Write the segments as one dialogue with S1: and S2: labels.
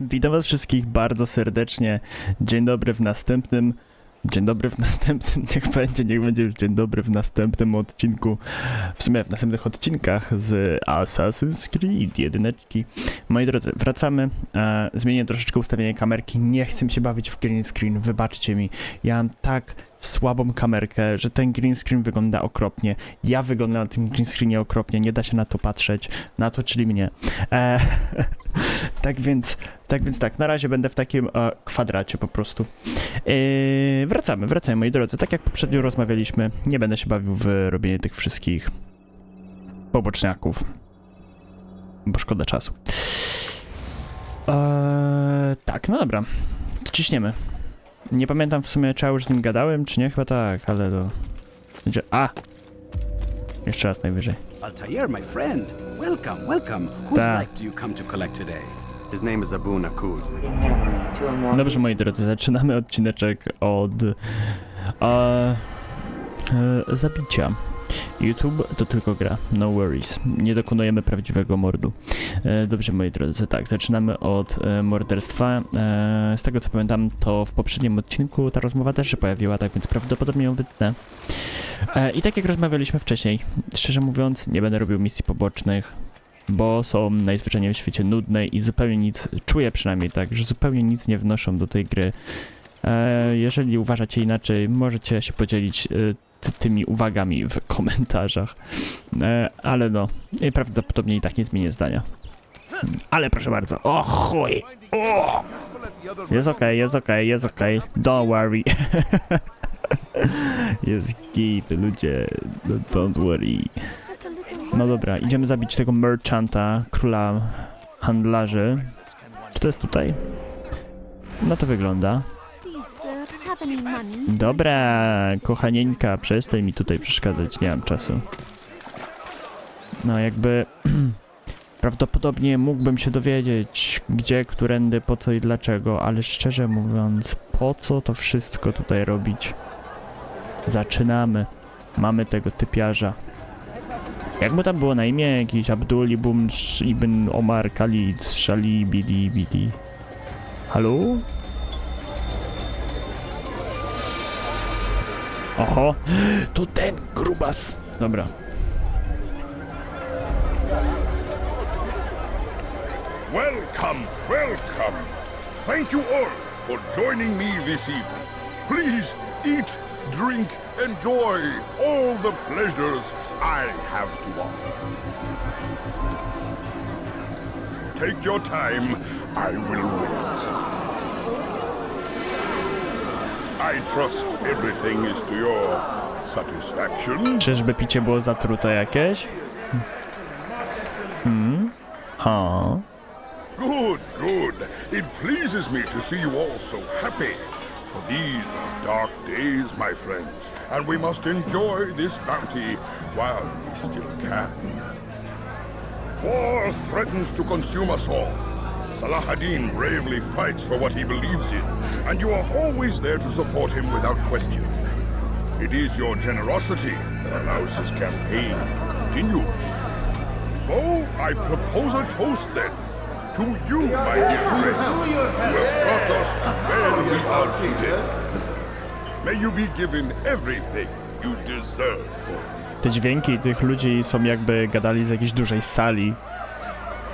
S1: Witam was wszystkich bardzo serdecznie. Dzień dobry w następnym. Dzień dobry w następnym, niech będzie, niech będzie już dzień dobry w następnym odcinku, w sumie w następnych odcinkach z Assassin's Creed jedyneczki. Moi drodzy, wracamy, e, zmienię troszeczkę ustawienie kamerki, nie chcę się bawić w green screen, wybaczcie mi, ja mam tak słabą kamerkę, że ten green screen wygląda okropnie, ja wyglądam na tym green screenie okropnie, nie da się na to patrzeć, na to, czyli mnie. E, tak więc, tak więc tak, na razie będę w takim e, kwadracie po prostu. Yy, wracamy, wracamy moi drodzy. Tak jak poprzednio rozmawialiśmy, nie będę się bawił w robienie tych wszystkich poboczniaków, bo szkoda czasu. Eee, tak, no dobra, to ciśniemy. Nie pamiętam w sumie, czy ja już z nim gadałem, czy nie, chyba tak, ale to... Będzie... A! Jeszcze raz najwyżej.
S2: Altair, my friend. Welcome, welcome. Whose
S1: Ta.
S2: life do you come to collect today?
S3: His name is Abu Nakud.
S1: Dobrze, moi drodzy, zaczynamy odcineczek od e, e, zabicia. YouTube to tylko gra, no worries. Nie dokonujemy prawdziwego mordu. E, dobrze, moi drodzy, tak, zaczynamy od e, morderstwa. E, z tego co pamiętam, to w poprzednim odcinku ta rozmowa też się pojawiła, tak więc prawdopodobnie ją wytnę. E, I tak jak rozmawialiśmy wcześniej, szczerze mówiąc, nie będę robił misji pobocznych, bo są najzwyczajniej w świecie nudne i zupełnie nic, czuję przynajmniej tak, że zupełnie nic nie wnoszą do tej gry. E, jeżeli uważacie inaczej, możecie się podzielić e, tymi uwagami w komentarzach. E, ale no, prawdopodobnie i tak nie zmienię zdania. Ale proszę bardzo, o chuj! O! Jest okej, jest okej, jest okej, don't worry. jest git, ludzie, no don't worry. No dobra, idziemy zabić tego merchanta, króla handlarzy. Czy to jest tutaj? No to wygląda.
S4: Please, sir, have any money?
S1: Dobra, kochanieńka, przestań mi tutaj przeszkadzać, nie mam czasu. No jakby... Prawdopodobnie mógłbym się dowiedzieć, gdzie, którędy, po co i dlaczego, ale szczerze mówiąc, po co to wszystko tutaj robić? Zaczynamy. Mamy tego typiarza. Jak mu tam było na imię? Jakiś Abdul ibn, Omar Khalid Shali Bidi. Halo? Oho, to ten grubas. Dobra.
S5: Welcome, welcome. Thank you all for joining me this evening. Please eat, drink, enjoy all the pleasures I have to offer. Take your time, I will wait. I trust everything is to your satisfaction.
S1: Czyżby picie było zatrute jakieś? Hmm? Ha?
S5: Good, good. It pleases me to see you all so happy. For these are dark days, my friends, and we must enjoy this bounty while we still can. War threatens to consume us all. Salah ad-Din bravely fights for what he believes in, and you are always there to support him without question. It is your generosity that allows his campaign to continue. So I propose a toast then to you, my dear friend, who have brought us to where we are today. May you be given everything you deserve.
S1: Te dźwięki tych ludzi są jakby gadali z jakiejś dużej sali.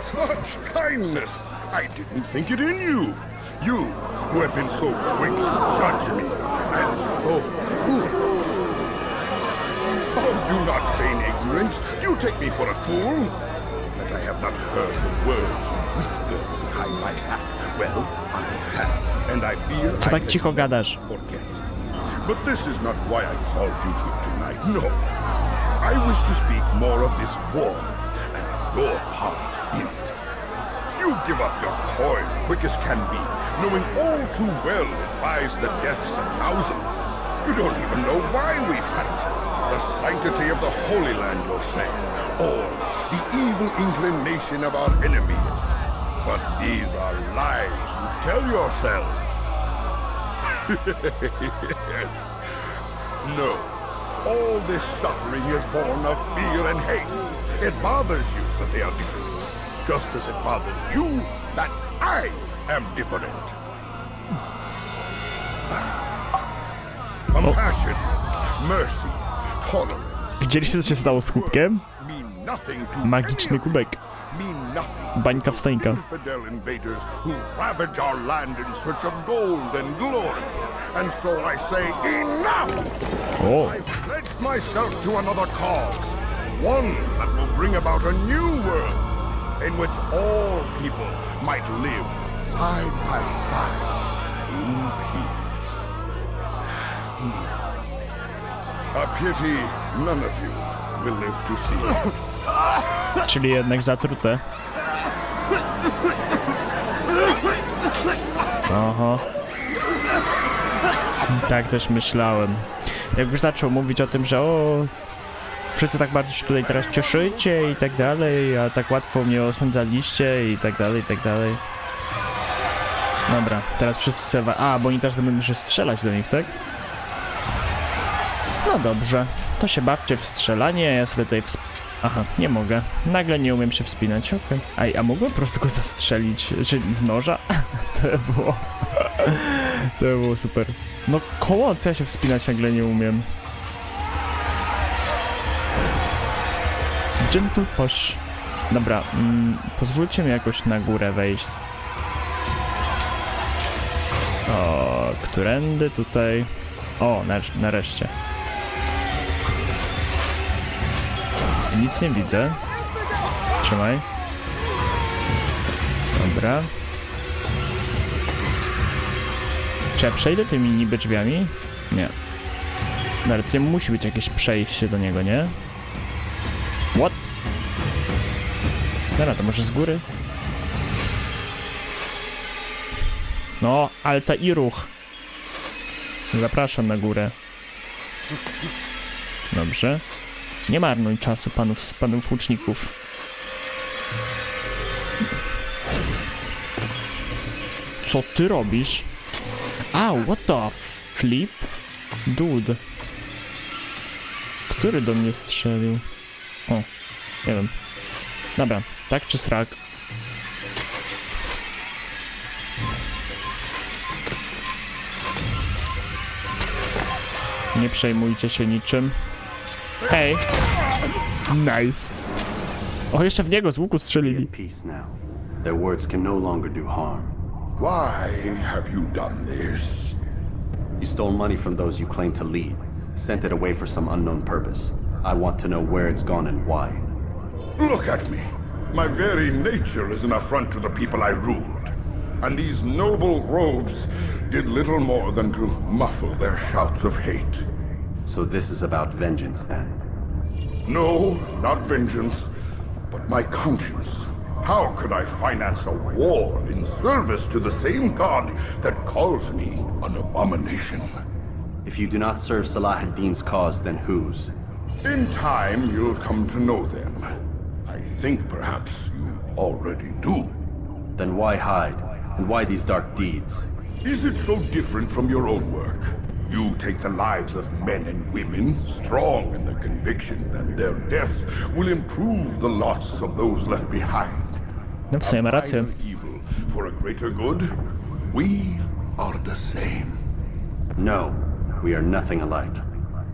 S5: Such kindness! I didn't think it in you. You, who have been so quick to judge me, and so cruel. Oh, do not feign ignorance. Do you take me for a fool? That I have not heard the words you whisper behind my hat. Well, I have, and I fear
S1: Co tak cicho gadasz?
S5: forget. But this is not why I called you here tonight. No. I wish to speak more of this war and your part in it. You give up your coin quick as can be, knowing all too well it buys the deaths of thousands. You don't even know why we fight. The sanctity of the Holy Land, you'll say, or the evil inclination of our enemies. But these are lies you tell yourselves. No. All this suffering is born of fear and hate. It bothers you that they are different, just as it bothers you that I am different. Compassion, mercy, tolerance
S1: Widzieliście, co się stało z kubkiem?
S5: mean nothing to
S1: Magiczny
S5: any of
S1: kubek.
S5: them. Mean nothing
S1: Bańka wstańka.
S5: infidel invaders who ravage our land in search of gold and glory. And so I say, enough!
S1: O,
S5: I've pledged myself to another cause, one that will bring about a new world in which all people might live side by side in peace. Hmm. A pity none of you will live to see
S1: czyli jednak zatrute. Oho. Tak też myślałem. Jak już zaczął mówić o tym, że o... Wszyscy tak bardzo się tutaj teraz cieszycie i tak dalej, a tak łatwo mnie osądzaliście i tak dalej, i tak dalej. Dobra, teraz wszyscy sewa... A, bo oni też będą jeszcze strzelać do nich, tak? No dobrze, to się bawcie w strzelanie, ja sobie tutaj wsp... Aha, nie mogę. Nagle nie umiem się wspinać, okej. Ej, a mogłem po prostu go zastrzelić, czyli z noża? to by było... to by było super. No koło, co ja się wspinać nagle nie umiem. Gentle push. Dobra, mm, pozwólcie mi jakoś na górę wejść. O, którędy tutaj... O, naresz- nareszcie. Nic nie widzę. Trzymaj. Dobra. Czy ja przejdę tymi niby drzwiami? Nie. Nawet nie musi być jakieś przejście do niego, nie? Dobra, to może z góry? No, alta i ruch. Zapraszam na górę. Dobrze. Nie marnuj czasu panów, panów łuczników. Co ty robisz? A, what the flip? Dude. Który do mnie strzelił? O, nie wiem. Dobra, tak czy srak? Nie przejmujcie się niczym. Hej! Nice. O, jeszcze w niego z łuku strzelili.
S3: Their words can no longer do harm.
S5: Why have you done this?
S3: You stole money from those you claim to lead, sent it away for some unknown purpose. I want to know where it's gone and why.
S5: Look at me. My very nature is an affront to the people I ruled. And these noble robes did little more than to muffle their shouts of hate.
S3: So this is about vengeance then.
S5: No, not vengeance, but my conscience. How could I finance a war in service to the same god that calls me an abomination?
S3: If you do not serve Salah ad-Din's cause, then whose?
S5: In time, you'll come to know them. I think perhaps you already do.
S3: Then why hide? And why these dark deeds?
S5: Is it so different from your own work? You take the lives of men and women, strong in the conviction that their deaths will improve the lots of those left behind.
S1: No w sumie ma rację.
S5: Evil for a greater good. We are the same.
S3: No, we are nothing alike.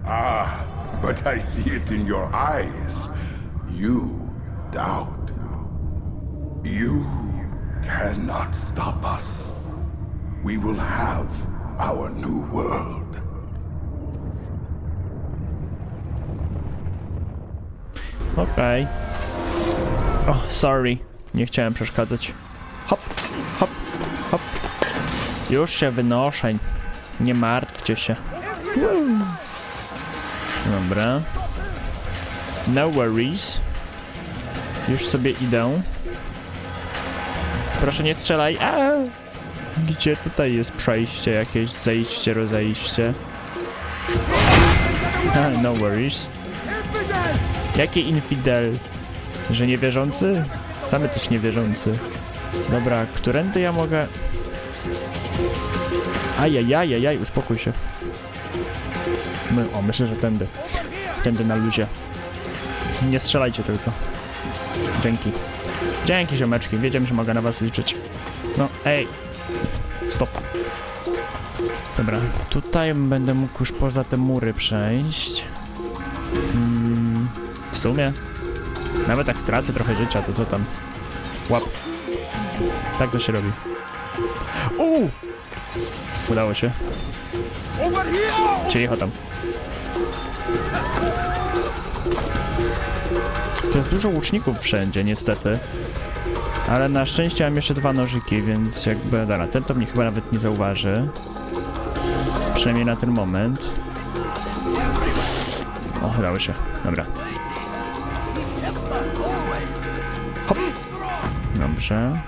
S5: Ah, but I see it in your eyes. You doubt. You cannot stop us. We will have our new world.
S1: Okej. O, sorry. Nie chciałem przeszkadzać. Hop, hop, hop. Już się wynoszę. Nie martwcie się. Dobra. No worries. Już sobie idę. Proszę nie strzelaj. A! Gdzie tutaj jest przejście jakieś, zejście, rozejście? A, no worries. Jaki infidel? Że niewierzący? Samy też niewierzący. Dobra, którędy ja mogę... Ajajajajaj, uspokój się. My, o, myślę, że tędy. Tędy na luzie. Nie strzelajcie tylko. Dzięki. Dzięki, ziomeczki. Wiedziałem, że mogę na was liczyć. No, ej! Stop. Dobra, tutaj będę mógł już poza te mury przejść. Mm, w sumie. Nawet jak stracę trochę życia, to co tam? Łap. Tak to się robi. Uuu! Udało się. Cicho tam. Jest dużo łuczników wszędzie, niestety. Ale na szczęście mam jeszcze dwa nożyki, więc jakby... Dobra, ten to mnie chyba nawet nie zauważy. Przynajmniej na ten moment. O, udało się. Dobra. Hop. Dobrze.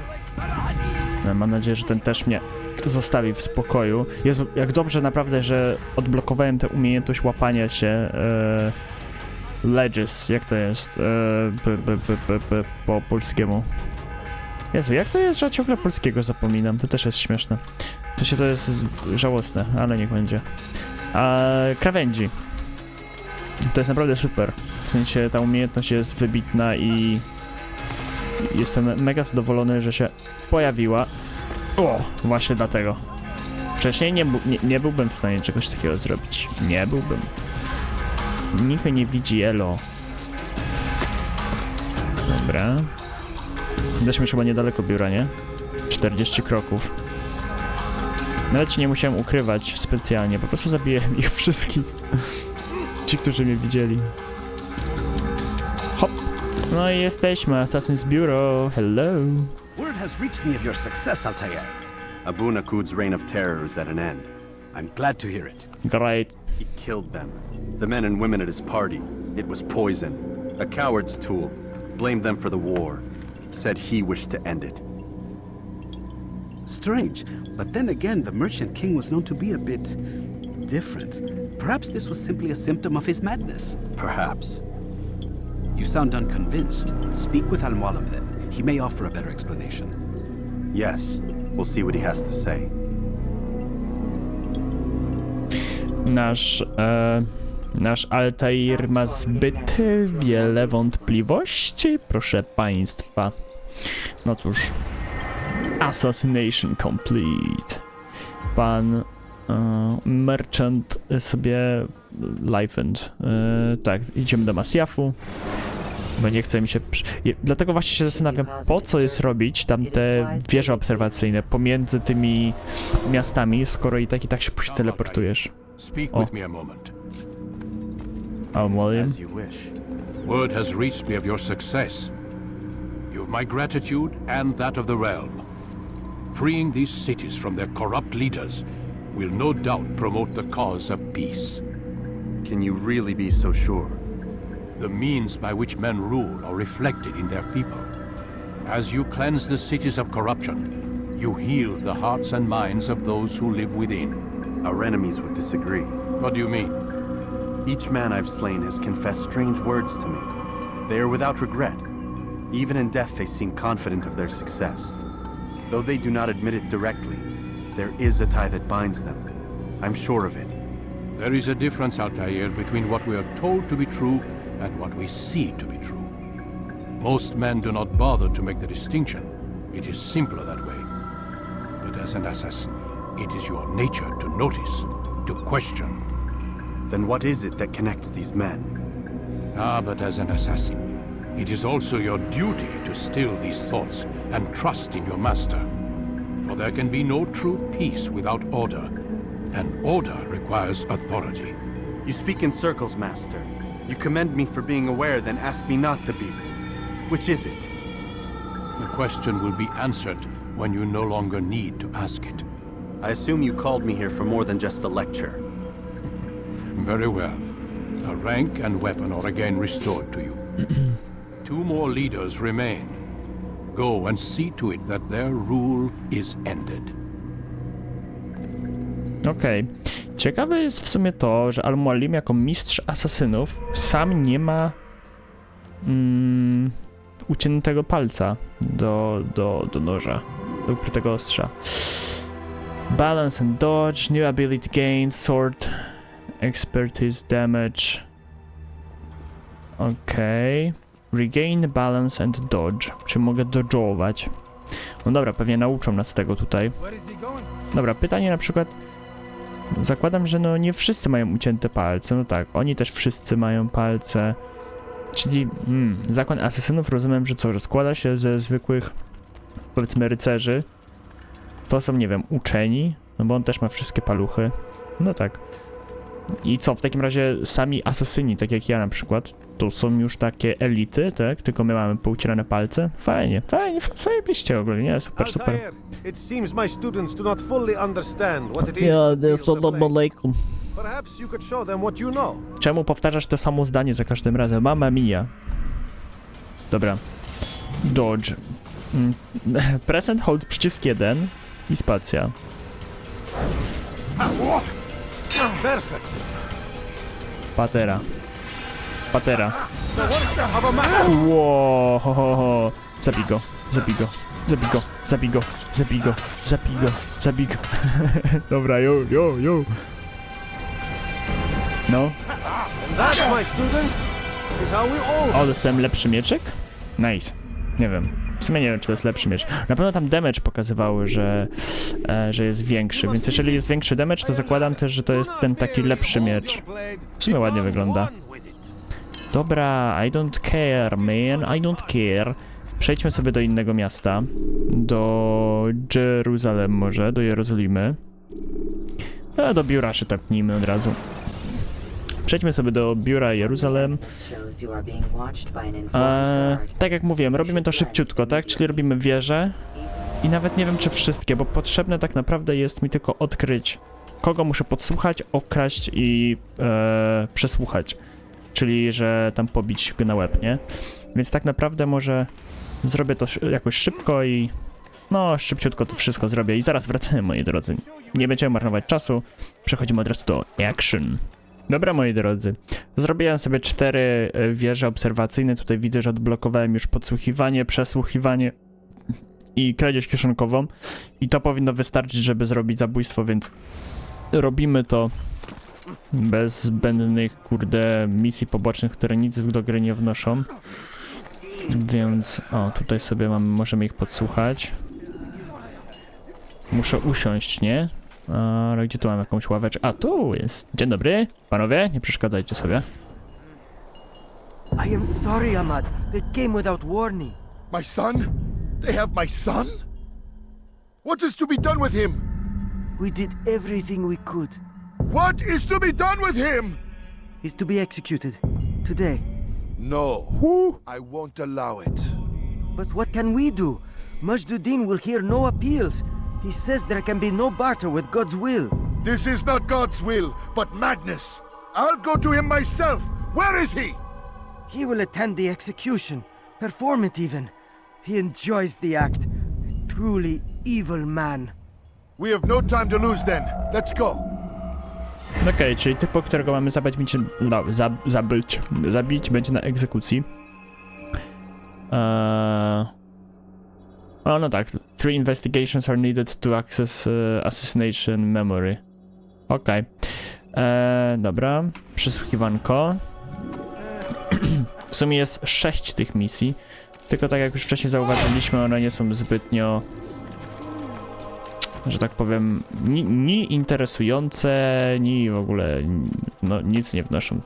S1: No, mam nadzieję, że ten też mnie zostawi w spokoju. Jezu, jak dobrze naprawdę, że odblokowałem tę umiejętność łapania się e, ledges, jak to jest e, po polskiemu. Jezu, jak to jest, że ciągle polskiego zapominam? To też jest śmieszne. To się to jest żałosne, ale niech będzie. A, krawędzi. To jest naprawdę super. W sensie ta umiejętność jest wybitna i jestem mega zadowolony, że się pojawiła. O, właśnie dlatego. Wcześniej nie, nie, nie byłbym w stanie czegoś takiego zrobić. Nie byłbym. Nikt mnie nie widzi, elo. Dobra. Jesteśmy chyba niedaleko biura, nie? 40 kroków. Nawet się nie musiałem ukrywać specjalnie, po prostu zabiłem ich wszystkich. Ci, którzy mnie widzieli. Hop. No i jesteśmy, Assassin's Bureau, hello.
S2: Word has reached me of your success, Altair.
S3: Abu Nakud's reign of terror is at an end.
S2: I'm glad to hear it.
S1: Great.
S3: He killed them. The men and women at his party. It was poison. A coward's tool. Blamed them for the war. Said he wished to end it.
S2: Strange, but then again, the Merchant King was known to be a bit different. Perhaps this was simply a symptom of his madness.
S3: Perhaps.
S2: You sound unconvinced. Speak with Al then. He may offer a better explanation.
S3: Yes. We'll see what he has to say.
S1: Nasz, e, nasz Altair ma zbyt wiele wątpliwości, proszę państwa. No cóż. Assassination complete. Pan e, Merchant sobie life end. E, tak, idziemy do Masjafu. Bo nie chce mi się. przy- Dlatego właśnie się zastanawiam, po co jest robić tam te wieże obserwacyjne pomiędzy tymi miastami, skoro i tak i tak się teleportujesz.
S6: Speak
S1: Oh.
S6: with me a moment.
S1: Al William.
S3: As you wish.
S6: Word has reached me of your success. You've my gratitude and that of the realm. Freeing these cities from their corrupt leaders will no doubt promote the cause of peace.
S3: Can you really be so sure?
S6: The means by which men rule are reflected in their people. As you cleanse the cities of corruption, you heal the hearts and minds of those who live within.
S3: Our enemies would disagree.
S6: What do you mean?
S3: Each man I've slain has confessed strange words to me. They are without regret. Even in death, they seem confident of their success. Though they do not admit it directly, there is a tie that binds them. I'm sure of it.
S6: There is a difference, Altair, between what we are told to be true and what we see to be true. Most men do not bother to make the distinction. It is simpler that way. But as an assassin, it is your nature to notice, to question.
S3: Then what is it that connects these men?
S6: Ah, but as an assassin, it is also your duty to still these thoughts and trust in your master. For there can be no true peace without order, and order requires authority.
S3: You speak in circles, Master. You commend me for being aware, then ask me not to be. Which is it?
S6: The question will be answered when you no longer need to ask it.
S3: I assume you called me here for more than just a lecture.
S6: Very well. A rank and weapon are again restored to you. Two more leaders remain. Go and see to it that their rule is ended.
S1: Okej. Ciekawe jest w sumie to, że Al-Mualim jako mistrz asasynów sam nie ma mm, uciętego palca do, do, do noża, do ukrytego ostrza. Balance and dodge, new ability gain, sword, expertise, damage. Okej. Regain balance and dodge. Czy mogę dodge'ować? No dobra, pewnie nauczą nas tego tutaj. Dobra, pytanie na przykład. Zakładam, że no nie wszyscy mają ucięte palce. No tak, oni też wszyscy mają palce. Czyli hmm, zakon asesynów rozumiem, że co, że składa się ze zwykłych powiedzmy rycerzy. To są, nie wiem, uczeni, no bo on też ma wszystkie paluchy. No tak. I co, w takim razie sami asesyni, tak jak ja na przykład, to są już takie elity, tak? Tylko my mamy poucierane palce. Fajnie, fajnie, zajebiście ogólnie, nie? Super, super.
S7: Altair, it seems my students do not fully understand what it is to wield the blade.
S1: alaikum.
S7: Perhaps you could show them what you know.
S1: Czemu powtarzasz to samo zdanie za każdym razem? Mama mia. Dobra. Dodge. Mm. Present hold przycisk 1 i spacja.
S7: Perfect.
S1: Patera. Patera. Ło, ho, ho, ho. Zabij go, zabij go, zabij go, zabij go, zabij go, zabij go, zabij go. Dobra, jo, jo, jo. No, o, dostałem lepszy mieczyk? Nice. Nie wiem. W sumie nie wiem, czy to jest lepszy miecz. Na pewno tam damage pokazywały, że, e, że jest większy, więc jeżeli jest większy damage, to zakładam też, że to jest ten taki lepszy miecz. W sumie ładnie wygląda. Dobra, I don't care, man, I don't care. Przejdźmy sobie do innego miasta. Do Jeruzalem może, do Jerozolimy. A do biura się tapnijmy od razu. Przejdźmy sobie do biura Jeruzalem. tak jak mówiłem, robimy to szybciutko, tak? Czyli robimy wieże i nawet nie wiem czy wszystkie, bo potrzebne tak naprawdę jest mi tylko odkryć, kogo muszę podsłuchać, okraść i e, przesłuchać. Czyli, że tam pobić go na łeb, nie? Więc tak naprawdę może zrobię to jakoś szybko i no, szybciutko to wszystko zrobię i zaraz wracamy, moi drodzy. Nie będziemy marnować czasu, przechodzimy od razu do action. Dobra, moi drodzy. Zrobiłem sobie cztery e, wieże obserwacyjne. Tutaj widzę, że odblokowałem już podsłuchiwanie, przesłuchiwanie i kradzież kieszonkową. I to powinno wystarczyć, żeby zrobić zabójstwo, więc robimy to bez zbędnych, kurde, misji pobocznych, które nic do gry nie wnoszą. Więc, o, tutaj sobie mamy, możemy ich podsłuchać. Muszę usiąść, nie? Ale gdzie tu mam jakąś ławeczkę? A, tu jest. Dzień dobry, panowie, nie przeszkadzajcie sobie.
S8: I am sorry, Ahmad. They came without warning.
S5: My son? They have my son? What is to be done with him?
S8: We did everything we could.
S5: What is to be done with him?
S8: He's to be executed. Today.
S5: No, I won't allow it.
S8: But what can we do? Majduddin will hear no appeals. He says there can be no barter with God's will.
S5: This is not God's will, but madness. I'll go to him myself. Where is he?
S8: He will attend the execution, perform it even. He enjoys the act. Truly evil man.
S5: We have no time to lose then. Let's go.
S1: Okej, czyli typu, którego mamy zabić, będzie, no, za, zabić, zabić będzie na egzekucji. Eee... O, no tak. Three investigations are needed to access e, assassination memory. Okej. Eee, dobra. Przesłuchiwanko. w sumie jest sześć tych misji. Tylko tak jak już wcześniej zauważyliśmy, one nie są zbytnio że tak powiem, ni, ni interesujące, ni w ogóle no, nic nie wnoszą.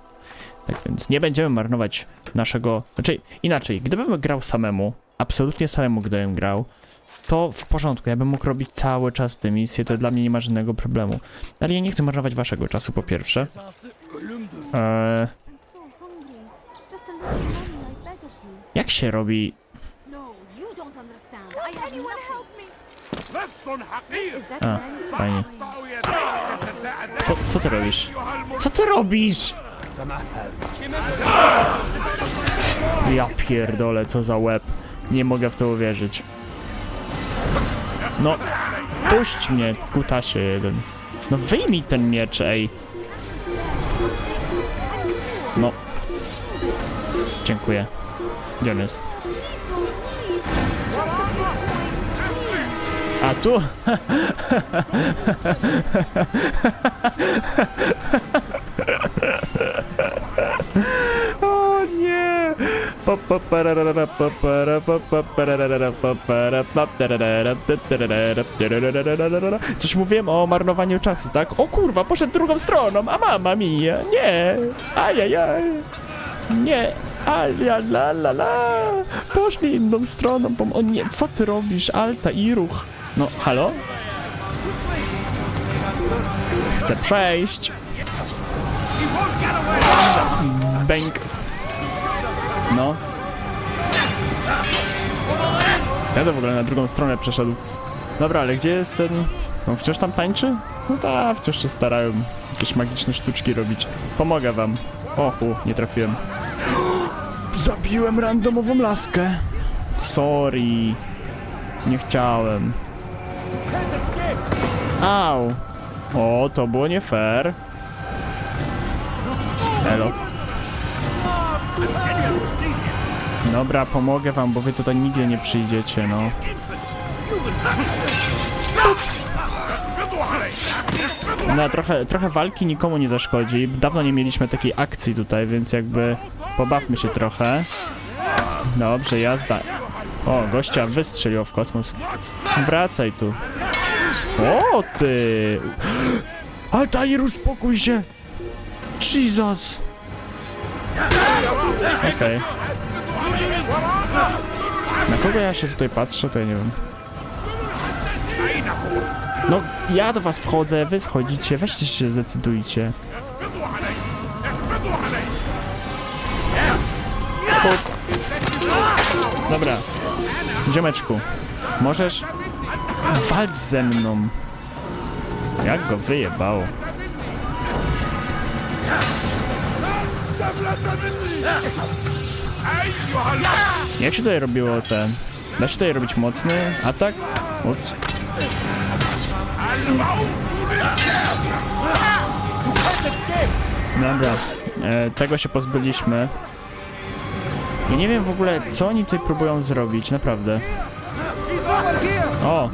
S1: Tak więc nie będziemy marnować naszego. Znaczy, inaczej, gdybym grał samemu, absolutnie samemu gdybym grał, to w porządku, ja bym mógł robić cały czas te misje, to dla mnie nie ma żadnego problemu. Ale ja nie chcę marnować waszego czasu, po pierwsze. Eee, jak się robi. A, fajnie. Co, co ty robisz? Co ty robisz? Ja pierdolę, co za łeb. Nie mogę w to uwierzyć. No, puść mnie, kutasie jeden. No wyjmij ten miecz, ej. No. Dziękuję. Gdzie on jest? A tu? O nie! Po, Coś mówiłem o marnowaniu czasu, tak? O kurwa, poszedł drugą stroną, a mama mia, nie, ajajaj, nie, aja la la la, poszli inną stroną, bom, o nie, co ty robisz, alta i ruch, no, halo? Chcę przejść. Bęk. No. Ja to w ogóle na drugą stronę przeszedł. Dobra, ale gdzie jest ten... On wciąż tam tańczy? No tak, wciąż się starają jakieś magiczne sztuczki robić. Pomogę wam. O, hu, nie trafiłem. Zabiłem randomową laskę. Sorry. Nie chciałem. Au. O, to było nie fair. Elo. Dobra, pomogę wam, bo wy tutaj nigdy nie przyjdziecie, no. No, trochę, trochę walki nikomu nie zaszkodzi. Dawno nie mieliśmy takiej akcji tutaj, więc jakby pobawmy się trochę. Dobrze, jazda. O, gościa wystrzeliło w kosmos. Wracaj tu. O, ty! Altair, uspokój się! Jesus! Okej. Na kogo ja się tutaj patrzę, to ja nie wiem. No, ja do was wchodzę, wy schodzicie, weźcie się, zdecydujcie. Puk. Dobra. Ziomeczku, możesz walcz ze mną. Jak go wyjebało. Jak się tutaj robiło ten? Da się tutaj robić mocny atak? Ups. Dobra, e, tego się pozbyliśmy. I nie wiem w ogóle, co oni tutaj próbują zrobić, naprawdę. O!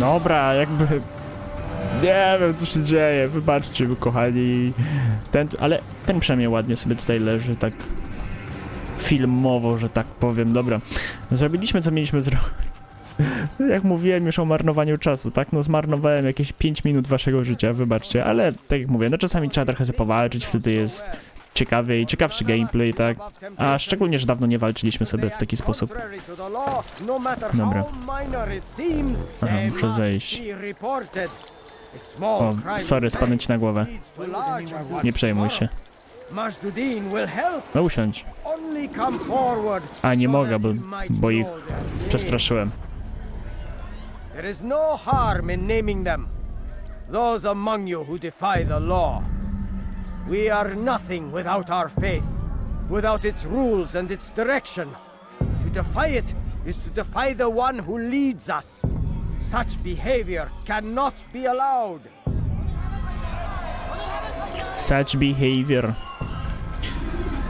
S1: Dobra, jakby... Nie wiem, co się dzieje, wybaczcie, wy kochani. Ten, ale ten przynajmniej ładnie sobie tutaj leży, tak filmowo, że tak powiem. Dobra, zrobiliśmy, co mieliśmy zrobić. Jak mówiłem już o marnowaniu czasu, tak? No zmarnowałem jakieś 5 minut waszego życia, wybaczcie, ale tak jak mówię, no czasami trzeba trochę sobie powalczyć, wtedy jest ciekawiej, ciekawszy gameplay, tak? A szczególnie, że dawno nie walczyliśmy sobie w taki sposób. Dobra. Aha, muszę zejść. O, sorry, spadnę ci na głowę. Nie przejmuj się. No usiądź. A, nie mogę, bo, bo ich przestraszyłem.
S8: There is no harm in naming them. Those among you who defy the law. We are nothing without our faith, without its rules and its direction. To defy it is to defy the one who leads us. Such behavior cannot be allowed.
S1: Such behavior.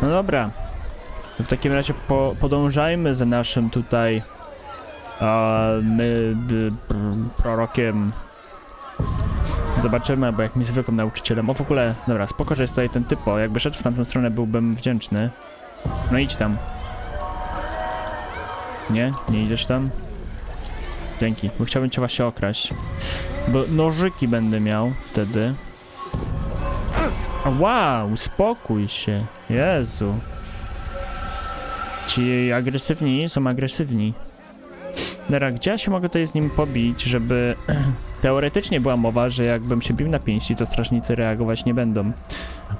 S1: No dobra. W takim razie po, podążajmy za naszym tutaj b, prorokiem. Zobaczymy, bo jakimś zwykłym nauczycielem. O w ogóle, dobra, spoko, że jest tutaj ten typo. Jakby szedł w tamtą stronę, byłbym wdzięczny. No idź tam. Nie? Nie idziesz tam? Dzięki, bo chciałbym cię właśnie okraść. Bo nożyki będę miał wtedy. Wow, spokój się. Jezu. Ci agresywni są agresywni. Dobra, gdzie ja się mogę tutaj z nim pobić, żeby... Teoretycznie była mowa, że jakbym się bił na pięści, to strażnicy reagować nie będą.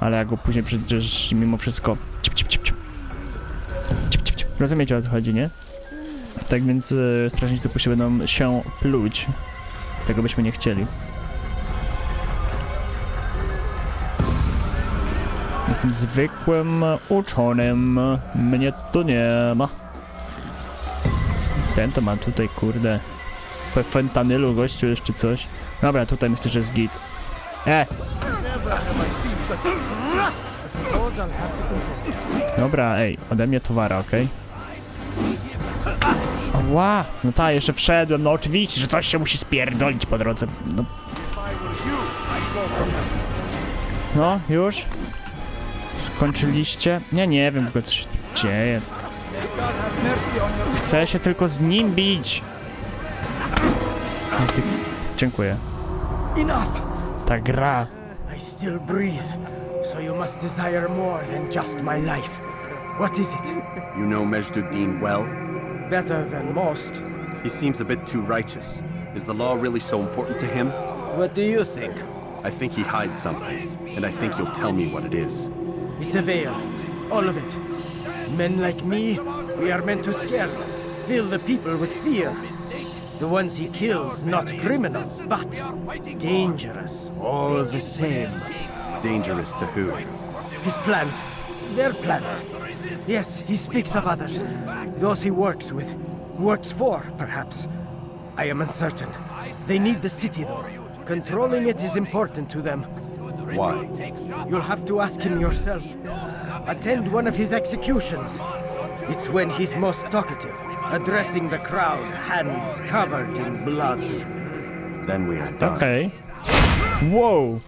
S1: Ale jak go później przecież mimo wszystko... Cip, cip, cip. Cip, cip, cip. Rozumiecie o co chodzi, nie? Tak więc y, strażnicy później będą się pluć. Tego byśmy nie chcieli. Jestem zwykłym uczonym. Mnie tu nie ma. Ten to ma tutaj, kurde. pe- Fentanylu, gościu, jeszcze coś. Dobra, tutaj myślę, że jest git. E! Dobra, ej, ode mnie towara, okej? Ła! No tak, jeszcze wszedłem, no oczywiście, że coś się musi spierdolić po drodze. No, no już? Skończyliście? Ja nie wiem w ogóle co się dzieje. Chcę się tylko z nim bić. O, ty... Dziękuję. Ta gra.
S8: I still breathe, so you must desire more than just my life. What is it?
S3: You know Mejduddin well?
S8: Better than most.
S3: He seems a bit too righteous. Is the law really so important to him?
S8: What do you think?
S3: I think he hides something, and I think you'll tell me what it is.
S8: It's a veil. All of it. Men like me, we are meant to scare them, fill the people with fear. The ones he kills, not criminals, but dangerous, all the same.
S3: Dangerous to who?
S8: His plans, their plans. Yes, he speaks of others. Those he works with, works for, perhaps. I am uncertain. They need the city, though. Controlling it is important to them.
S3: Why?
S8: You'll have to ask him yourself. Attend one of his executions. It's when he's most talkative, addressing the crowd, hands covered in blood.
S3: Then we are done.
S1: Okej. Wow.